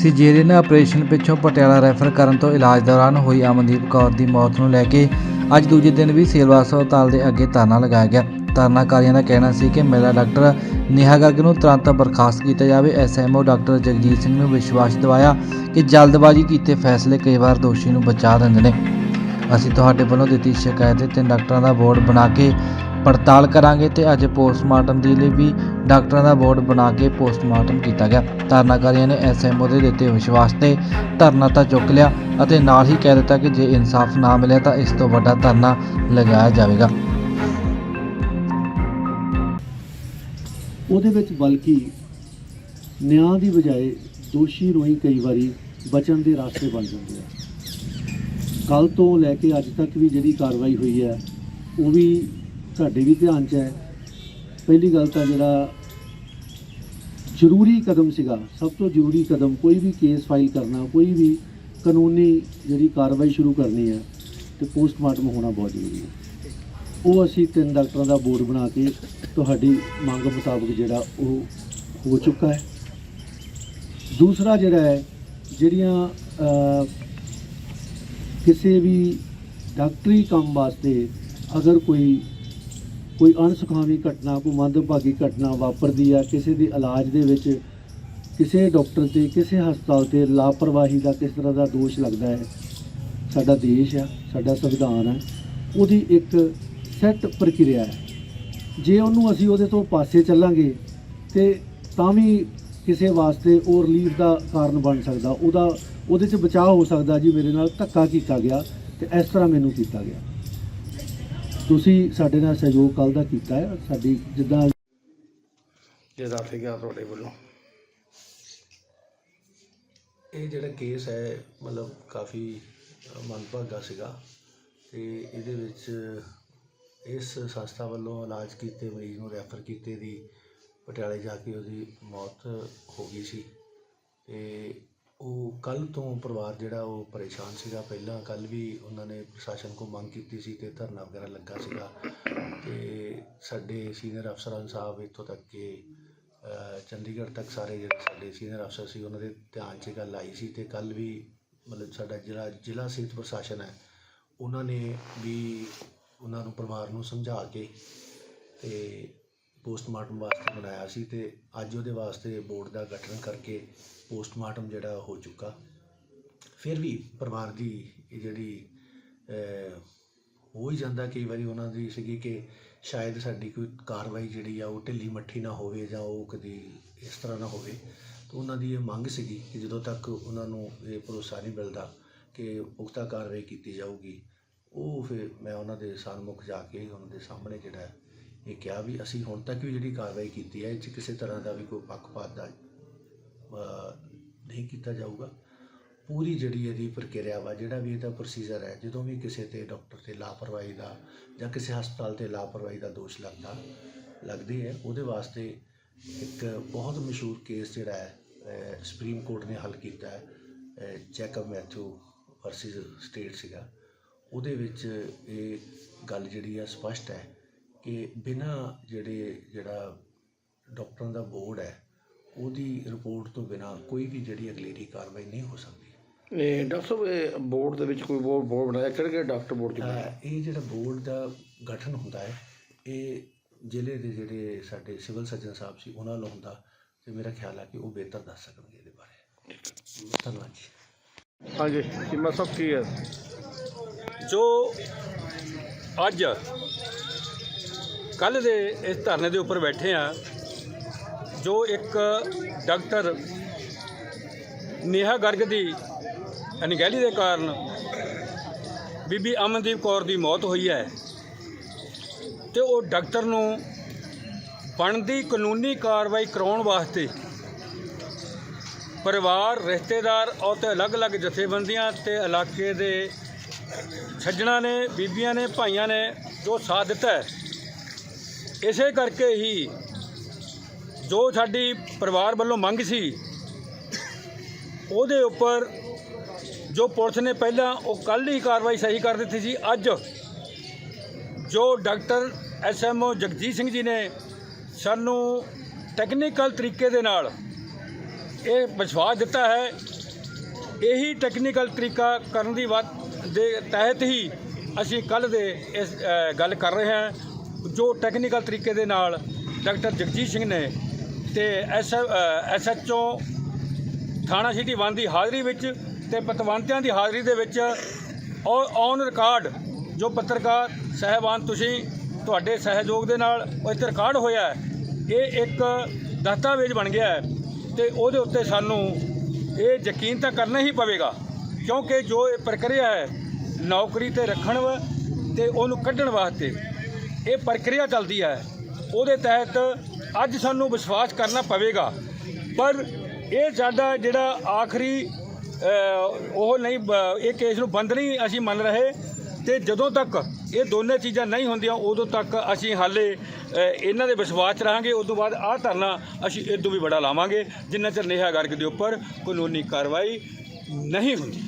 Caesarean operation ਪਿੱਛੋਂ Patiala refer ਕਰਨ ਤੋਂ ਇਲਾਜ ਦੌਰਾਨ ਹੋਈ ਅਮਨਦੀਪ ਕੌਰ ਦੀ ਮੌਤ ਨੂੰ ਲੈ ਕੇ ਅੱਜ ਦੂਜੇ ਦਿਨ ਵੀ ਸਿਵਲ ਹਸਪਤਾਲ ਦੇ ਅੱਗੇ ਧਰਨਾ ਲਗਾਇਆ ਗਿਆ। ਧਰਨਾਕਾਰੀਆਂ ਦਾ ਕਹਿਣਾ ਸੀ ਕਿ ਮਹਿਲਾ ਡਾਕਟਰ ਨੇਹਾ ਗਰਗ ਨੂੰ ਤੁਰੰਤ ਬਰਖਾਸਤ ਕੀਤਾ ਜਾਵੇ। ਐਸਐਮਓ ਡਾਕਟਰ ਜਗਜੀਤ ਸਿੰਘ ਨੂੰ ਵਿਸ਼ਵਾਸ ਦਿਵਾਇਆ ਕਿ ਜਲਦਬਾਜ਼ੀ ਕੀਤੇ ਫੈਸਲੇ ਕਈ ਵਾਰ ਦੋਸ਼ੀ ਨੂੰ ਬਚਾ ਦਿੰਦੇ ਨੇ। ਅਸੀਂ ਤੁਹਾਡੇ ਵੱਲੋਂ ਦਿੱਤੀ ਸ਼ਿਕਾਇਤ ਤੇ ਤਿੰਨ ਡਾਕਟਰਾਂ ਦਾ ਬੋਰਡ ਬਣਾ ਕੇ ਪੜਤਾਲ ਕਰਾਂਗੇ ਤੇ ਅੱਜ ਪੋਸਟਮਾਰਟਮ ਦੇ ਲਈ ਵੀ ਡਾਕਟਰਾਂ ਦਾ ਬੋਰਡ ਬਣਾ ਕੇ ਪੋਸਟਮਾਰਟਮ ਕੀਤਾ ਗਿਆ। ਧਰਨਾਕਾਰੀਆਂ ਨੇ ਐਸਐਮਓ ਦੇ ਦਿੱਤੇ ਵਿਸ਼ਵਾਸ ਤੇ ਧਰਨਾ ਤਾਂ ਚੁੱਕ ਲਿਆ ਅਤੇ ਨਾਲ ਹੀ ਕਹਿ ਦਿੱਤਾ ਕਿ ਜੇ ਇਨਸਾਫ ਨਾ ਮਿਲਿਆ ਤਾਂ ਇਸ ਤੋਂ ਵੱਡਾ ਧਰਨਾ ਲਗਾਇਆ ਜਾਵੇਗਾ। ਉਹਦੇ ਵਿੱਚ ਬਲਕਿ ਨਿਆਂ ਦੀ ਬਜਾਏ ਦੋਸ਼ੀ ਰੋਈ ਕਈ ਵਾਰੀ ਬਚਣ ਦੇ ਰਾਸਤੇ ਬਣ ਜਾਂਦੇ ਆ। ਕੱਲ ਤੋਂ ਲੈ ਕੇ ਅੱਜ ਤੱਕ ਵੀ ਜਿਹੜੀ ਕਾਰਵਾਈ ਹੋਈ ਹੈ, ਉਹ ਵੀ ਸਾਡੇ ਵੀ ਧਿਆਨ 'ਚ ਹੈ। ਪਹਿਲੀ ਗੱਲ ਤਾਂ ਜਿਹੜਾ ਜ਼ਰੂਰੀ ਕਦਮ ਸੀਗਾ, ਸਭ ਤੋਂ ਜ਼ਰੂਰੀ ਕਦਮ ਕੋਈ ਵੀ ਕੇਸ ਫਾਈਲ ਕਰਨਾ, ਕੋਈ ਵੀ ਕਾਨੂੰਨੀ ਜਿਹੜੀ ਕਾਰਵਾਈ ਸ਼ੁਰੂ ਕਰਨੀ ਹੈ, ਤੇ ਪੋਸਟਮਾਰਟਮ ਹੋਣਾ ਬਹੁਤ ਜ਼ਰੂਰੀ ਹੈ। ਉਹ ਅਸੀਂ ਤਿੰਨ ਡਾਕਟਰਾਂ ਦਾ ਬੋਰਡ ਬਣਾ ਕੇ ਤੁਹਾਡੀ ਮੰਗ ਮੁਤਾਬਕ ਜਿਹੜਾ ਉਹ ਹੋ ਚੁੱਕਾ ਹੈ। ਦੂਸਰਾ ਜਿਹੜਾ ਹੈ, ਜਿਹੜੀਆਂ ਕਿਸੇ ਵੀ ਡਾਕਟਰੀ ਕੰਮ ਵਾਸਤੇ ਅਗਰ ਕੋਈ ਕੋਈ ਅਣਸੁਖਾਵੀ ਘਟਨਾ, ਕੋਈ ਮੰਦਭਾਗੀ ਘਟਨਾ ਵਾਪਰਦੀ ਆ, ਕਿਸੇ ਦੇ ਇਲਾਜ ਦੇ ਵਿੱਚ ਕਿਸੇ ਡਾਕਟਰ ਤੇ, ਕਿਸੇ ਹਸਪਤਾਲ ਤੇ ਲਾਪਰਵਾਹੀ ਦਾ ਕਿਸ ਤਰ੍ਹਾਂ ਦਾ ਦੋਸ਼ ਲੱਗਦਾ ਹੈ? ਸਾਡਾ ਦੇਸ਼ ਆ, ਸਾਡਾ ਸੰਵਿਧਾਨ ਹੈ ਉਹਦੀ ਇੱਕ ਸੈੱਟ ਪ੍ਰਕਿਰਿਆ ਹੈ। ਜੇ ਉਹਨੂੰ ਅਸੀਂ ਉਹਦੇ ਤੋਂ ਪਾਸੇ ਚੱਲਾਂਗੇ ਤੇ ਤਾਂ ਵੀ ਕਿਸੇ ਵਾਸਤੇ ਉਹ ਰਿਲੀਫ ਦਾ ਕਾਰਨ ਬਣ ਸਕਦਾ। ਉਹਦਾ, ਉਹਦੇ 'ਚ ਬਚਾਅ ਹੋ ਸਕਦਾ ਜੀ, ਮੇਰੇ ਨਾਲ ਧੱਕਾ ਕੀਤਾ ਗਿਆ ਤੇ ਇਸ ਤਰ੍ਹਾਂ ਮੈਨੂੰ ਕੀਤਾ ਗਿਆ। ਤੁਸੀਂ ਸਾਡੇ ਨਾਲ ਸਹਿਯੋਗ ਕੱਲ ਦਾ ਕੀਤਾ ਹੈ ਸਾਡੀ ਜਿੱਦਾਂ ਸੀਗਾ ਤੁਹਾਡੇ ਵੱਲੋਂ। ਇਹ ਜਿਹੜਾ ਕੇਸ ਹੈ ਮਤਲਬ ਕਾਫੀ ਮੰਦਭਾਗਾ ਸੀਗਾ ਤੇ ਇਹਦੇ ਵਿੱਚ ਇਸ ਸੰਸਥਾ ਵੱਲੋਂ ਇਲਾਜ ਕੀਤੇ ਮਰੀਜ਼ ਨੂੰ ਰੈਫਰ ਕੀਤੇ ਦੀ ਪਟਿਆਲੇ ਜਾ ਕੇ ਉਹਦੀ ਮੌਤ ਹੋ ਗਈ ਸੀ ਤੇ ਉਹ ਕੱਲ ਤੋਂ ਪਰਿਵਾਰ ਜਿਹੜਾ ਉਹ ਪਰੇਸ਼ਾਨ ਸੀਗਾ। ਪਹਿਲਾਂ ਕੱਲ ਵੀ ਉਹਨਾਂ ਨੇ ਪ੍ਰਸ਼ਾਸਨ ਕੋ ਮੰਗ ਕੀਤੀ ਸੀ ਤੇ ਧਰਨਾ ਵਗੈਰਾ ਲੱਗਾ ਸੀਗਾ। ਤੇ ਸਾਡੇ ਸੀਨੀਅਰ ਅਫਸਰਾਂ ਸਾਹਿਬ ਇੱਥੋਂ ਤੱਕ ਕਿ ਚੰਡੀਗੜ੍ਹ ਤੱਕ ਸਾਰੇ ਜਿਹੜੇ ਸਾਡੇ ਸੀਨੀਅਰ ਅਫਸਰ ਸੀ, ਉਹਨਾਂ ਦੇ ਧਿਆਨ 'ਚ ਗੱਲ ਆਈ ਸੀ ਤੇ ਕੱਲ ਵੀ ਮਤਲਬ ਸਾਡਾ ਜਿਹੜਾ ਜ਼ਿਲ੍ਹਾ ਸਿਹਤ ਪ੍ਰਸ਼ਾਸਨ ਹੈ। ਉਹਨਾਂ ਨੇ ਵੀ ਉਹਨਾਂ ਨੂੰ ਪਰਿਵਾਰ ਨੂੰ ਸਮਝਾ ਕੇ ਤੇ ਪੋਸਟਮਾਰਟਮ ਵਾਸਤੇ ਬਣਾਇਆ ਸੀ ਤੇ ਅੱਜ ਉਹਦੇ ਵਾਸਤੇ ਬੋਰਡ ਦਾ ਗਠਨ ਕਰਕੇ ਪੋਸਟਮਾਰਟਮ ਜਿਹੜਾ ਹੋ ਚੁੱਕਾ। ਫਿਰ ਵੀ ਪਰਿਵਾਰ ਦੀ ਜਿਹੜੀ ਹੋ ਹੀ ਜਾਂਦਾ ਕਈ ਵਾਰੀ ਉਹਨਾਂ ਦੀ ਸੀਗੀ ਕਿ ਸ਼ਾਇਦ ਸਾਡੀ ਕੋਈ ਕਾਰਵਾਈ ਜਿਹੜੀ ਆ ਉਹ ਢਿੱਲੀ ਮੱਠੀ ਨਾ ਹੋਵੇ ਜਾਂ ਉਹ ਕਦੀ ਇਸ ਤਰ੍ਹਾਂ ਨਾ ਹੋਵੇ। ਤਾਂ ਉਹਨਾਂ ਦੀ ਇਹ ਮੰਗ ਸੀਗੀ ਕਿ ਜਦੋਂ ਤੱਕ ਉਹਨਾਂ ਨੂੰ ਇਹ ਭਰੋਸਾ ਨਹੀਂ ਮਿਲਦਾ ਕਿ ਪੁਖਤਾ ਕਾਰਵਾਈ ਕੀਤੀ ਜਾਊਗੀ, ਉਹ ਫਿਰ ਮੈਂ ਉਹਨਾਂ ਦੇ ਸਨਮੁਖ ਜਾ ਕੇ ਉਹਨਾਂ ਦੇ ਸਾਹਮਣੇ ਜਿਹੜਾ ਇਹ ਕਿਹਾ ਵੀ ਅਸੀਂ ਹੁਣ ਤੱਕ ਵੀ ਜਿਹੜੀ ਕਾਰਵਾਈ ਕੀਤੀ ਹੈ, ਇਹ 'ਚ ਕਿਸੇ ਤਰ੍ਹਾਂ ਦਾ ਵੀ ਕੋਈ ਪੱਖਪਾਤ ਦਾ ਨਹੀਂ ਕੀਤਾ ਜਾਊਗਾ। ਪੂਰੀ ਜਿਹੜੀ ਇਹਦੀ ਪ੍ਰਕਿਰਿਆ ਵਾ, ਜਿਹੜਾ ਵੀ ਇਹਦਾ ਪ੍ਰੋਸੀਜਰ ਹੈ, ਜਦੋਂ ਵੀ ਕਿਸੇ ਤੇ ਡਾਕਟਰ ਤੇ ਲਾਪਰਵਾਹੀ ਦਾ ਜਾਂ ਕਿਸੇ ਹਸਪਤਾਲ ਤੇ ਲਾਪਰਵਾਹੀ ਦਾ ਦੋਸ਼ ਲੱਗਦਾ, ਲੱਗਦੀ ਹੈ, ਉਹਦੇ ਵਾਸਤੇ ਇੱਕ ਬਹੁਤ ਮਸ਼ਹੂਰ ਕੇਸ ਜਿਹੜਾ ਹੈ ਸੁਪਰੀਮ ਕੋਰਟ ਨੇ ਹੱਲ ਕੀਤਾ ਹੈ ਚੈਕਅਪ ਮੈਥਿਊ ਵਰਸਸ ਸਟੇਟ ਸੀਗਾ। ਉਹਦੇ ਵਿੱਚ ਇਹ ਗੱਲ ਜਿਹੜੀ ਆ ਸਪਸ਼ਟ ਹੈ ਕਿ ਬਿਨਾਂ ਜਿਹੜੇ ਜਿਹੜਾ ਡਾਕਟਰਾਂ ਦਾ ਬੋਰਡ ਹੈ ਉਹਦੀ ਰਿਪੋਰਟ ਤੋਂ ਬਿਨਾਂ ਕੋਈ ਵੀ ਜਿਹੜੀ ਅਗਲੇਰੀ ਕਾਰਵਾਈ ਨਹੀਂ ਹੋ ਸਕਦੀ। ਇਹ ਡਾਕਟਰ ਸਾਹਿਬ ਇਹ ਬੋਰਡ ਦੇ ਵਿੱਚ ਕੋਈ ਬੋਰਡ ਬੋਰਡ ਬਣਾਇਆ? ਕਿਹੜੇ ਕਿਹੜੇ ਡਾਕਟਰ ਬੋਰਡ ਚ ਇਹ ਜਿਹੜਾ ਬੋਰਡ ਦਾ ਗਠਨ ਹੁੰਦਾ ਹੈ ਇਹ ਜ਼ਿਲ੍ਹੇ ਦੇ ਜਿਹੜੇ ਸਾਡੇ ਸਿਵਲ ਸਰਜਨ ਸਾਹਿਬ ਸੀ ਉਹਨਾਂ ਨੂੰ ਹੁੰਦਾ ਤੇ ਮੇਰਾ ਖਿਆਲ ਹੈ ਕਿ ਉਹ ਬਿਹਤਰ ਦੱਸ ਸਕਣਗੇ ਇਹਦੇ ਬਾਰੇ। ਧੰਨਵਾਦ ਜੀ। ਹਾਂਜੀ ਸਿਮਾ ਸਾਹਿਬ ਕੀ ਹੈ? ਜੋ ਅੱਜ ਕੱਲ ਦੇ ਇਸ ਧਰਨੇ ਦੇ ਉੱਪਰ ਬੈਠੇ ਆ ਜੋ ਇੱਕ ਡਾਕਟਰ ਨੇਹਾ ਗਰਗ ਦੀ ਅਣਗਹਿਲੀ ਦੇ ਕਾਰਨ ਬੀਬੀ ਅਮਨਦੀਪ ਕੌਰ ਦੀ ਮੌਤ ਹੋਈ ਹੈ ਤੇ ਉਹ ਡਾਕਟਰ ਨੂੰ ਬਣਦੀ ਕਾਨੂੰਨੀ ਕਾਰਵਾਈ ਕਰਾਉਣ ਵਾਸਤੇ ਪਰਿਵਾਰ, ਰਿਸ਼ਤੇਦਾਰ ਔਰ ਤੇ ਅਲੱਗ-ਅਲੱਗ ਜਥੇਬੰਦੀਆਂ ਤੇ ਇਲਾਕੇ ਦੇ ਸੱਜਣਾ ਨੇ, ਬੀਬੀਆਂ ਨੇ, ਭਾਈਆਂ ਨੇ ਜੋ ਸਾਥ ਦਿੱਤਾ ਹੈ। ਇਸੇ ਕਰਕੇ ਹੀ ਜੋ ਸਾਡੀ ਪਰਿਵਾਰ ਵੱਲੋਂ ਮੰਗ ਸੀ, ਉਹਦੇ ਉੱਪਰ ਜੋ ਪੁਲਿਸ ਨੇ ਪਹਿਲਾਂ ਉਹ ਕੱਲ੍ਹ ਹੀ ਕਾਰਵਾਈ ਸਹੀ ਕਰ ਦਿੱਤੀ ਸੀ, ਅੱਜ ਜੋ ਡਾਕਟਰ ਐਸਐਮਓ ਜਗਜੀਤ ਸਿੰਘ ਜੀ ਨੇ ਸਾਨੂੰ ਟੈਕਨੀਕਲ ਤਰੀਕੇ ਦੇ ਨਾਲ ਇਹ ਵਿਸ਼ਵਾਸ ਦਿੱਤਾ ਹੈ, ਇਹੀ ਟੈਕਨੀਕਲ ਤਰੀਕਾ ਕਰਨ ਦੀ ਬਾਤ ਦੇ ਤਹਿਤ ਹੀ ਅਸੀਂ ਕੱਲ ਦੇ ਇਸ ਗੱਲ ਕਰ ਰਹੇ ਹਾਂ। ਜੋ ਟੈਕਨੀਕਲ ਤਰੀਕੇ ਦੇ ਨਾਲ ਡਾਕਟਰ ਜਗਜੀਤ ਸਿੰਘ ਨੇ ਤੇ ਐਸ ਐਸਐਚਓ ਥਾਣਾ ਸਿਟੀ ਵਨ ਦੀ ਹਾਜ਼ਰੀ ਵਿੱਚ ਤੇ ਪਤਵੰਤਿਆਂ ਦੀ ਹਾਜ਼ਰੀ ਦੇ ਵਿੱਚ ਔਨ ਰਿਕਾਰਡ ਜੋ ਪੱਤਰਕਾਰ ਸਹਿਬਾਨ ਤੁਸੀਂ ਤੁਹਾਡੇ ਸਹਿਯੋਗ ਦੇ ਨਾਲ ਉਹ ਇੱਥੇ ਰਿਕਾਰਡ ਹੋਇਆ ਹੈ, ਇਹ ਇੱਕ ਦਸਤਾਵੇਜ਼ ਬਣ ਗਿਆ ਹੈ ਤੇ ਉਹਦੇ ਉੱਤੇ ਸਾਨੂੰ ਇਹ ਯਕੀਨ ਤਾਂ ਕਰਨਾ ਹੀ ਪਵੇਗਾ ਕਿਉਂਕਿ ਜੋ ਇਹ ਪ੍ਰਕਿਰਿਆ ਹੈ ਨੌਕਰੀ ਤੇ ਰੱਖਣ ਵਾ ਤੇ ਉਹਨੂੰ ਕੱਢਣ ਵਾਸਤੇ ਇਹ ਪ੍ਰਕਿਰਿਆ ਚੱਲਦੀ ਹੈ। ਉਹਦੇ ਤਹਿਤ ਅੱਜ ਸਾਨੂੰ ਵਿਸ਼ਵਾਸ ਕਰਨਾ ਪਵੇਗਾ। ਪਰ ਇਹ ਸਾਡਾ ਜਿਹੜਾ ਆਖਰੀ ਉਹ ਨਹੀਂ ਇਹ ਕੇਸ ਨੂੰ ਬੰਦ ਨਹੀਂ ਅਸੀਂ ਮੰਨ ਰਹੇ ਤੇ ਜਦੋਂ ਤੱਕ ਇਹ ਦੋਨੇ ਚੀਜ਼ਾਂ ਨਹੀਂ ਹੁੰਦੀਆਂ, ਉਦੋਂ ਤੱਕ ਅਸੀਂ ਹਾਲੇ ਇਹਨਾਂ ਦੇ ਵਿਸ਼ਵਾਸ 'ਚ ਰਹਾਂਗੇ। ਉਸ ਤੋਂ ਬਾਅਦ ਆਹ ਧਰਨਾ ਅਸੀਂ ਇਦੋਂ ਵੀ ਬੜਾ ਲਾਵਾਂਗੇ। ਜਿੰਨਾ ਚਿਰ ਨੇਹਾ ਗਰਗ ਦੇ ਉੱਪਰ ਕਾਨੂੰਨੀ ਕਾਰਵਾਈ ਨਹੀਂ ਹੁੰਦੀ।